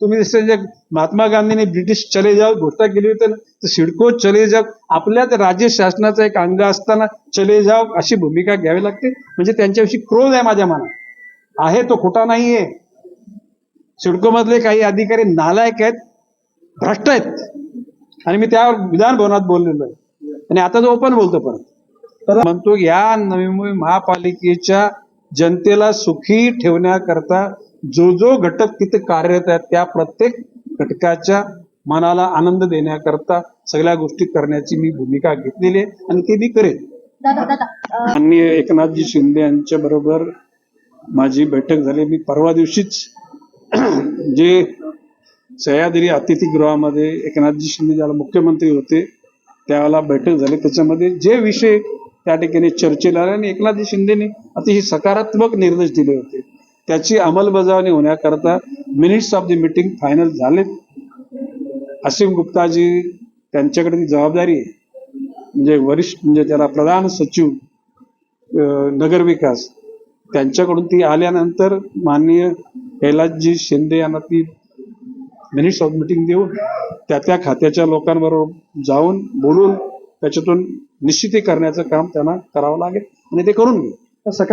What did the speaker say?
तुम्ही जसं महात्मा गांधींनी ब्रिटिश चले जाव घोषणा केली होती तर सिडको चले जाव आपल्यात राज्य शासनाचा एक अंग असताना चले जाव अशी भूमिका घ्यावी लागते. म्हणजे त्यांच्याविषयी क्रोध आहे माझ्या मनात. आहे तो खोटा नाहीये. सिडको मधले काही अधिकारी नालायक आहेत भ्रष्ट आहेत. आणि मी त्यावर विधान भवनात बोललेलो आहे. आणि आता तो ओपन बोलतो परत. तर म्हणतो या नवी मुंबई महापालिकेच्या जनतेला सुखी ठेवण्याकरता जो जो घटक तिथे कार्यरत आहेत त्या प्रत्येक घटकाच्या मनाला आनंद देण्याकरता सगळ्या गोष्टी करण्याची मी भूमिका घेतलेली आहे आणि ते मी करेन. दादा दादा अं, माननीय एकनाथजी शिंदे यांच्या बरोबर माझी बैठक झाली. मी परवा दिवशीच जे सह्याद्री अतिथीगृहामध्ये एकनाथजी शिंदे ज्याला मुख्यमंत्री होते त्यावेळेला बैठक झाली. त्याच्यामध्ये जे विषय त्या ठिकाणी चर्चेला आले आणि एकनाथजी शिंदेने अतिशय सकारात्मक निर्देश दिले होते. त्याची अंमलबजावणी होण्याकरता minutes of the meeting final झालेत. असीम गुप्ताजी त्यांच्याकडे ती जबाबदारी आहे. म्हणजे वरिष्ठ म्हणजे त्याला प्रधान सचिव नगरविकास त्यांच्याकडून ती आल्यानंतर माननीय कैलासजी शिंदे यांना ती मिनिट्स ऑफ मिटिंग देऊन त्या त्या खात्याच्या लोकांबरोबर जाऊन बोलून त्याच्यातून निश्चिती करण्याचं काम त्यांना करावं लागेल. आणि ते करून घेऊ सकाळ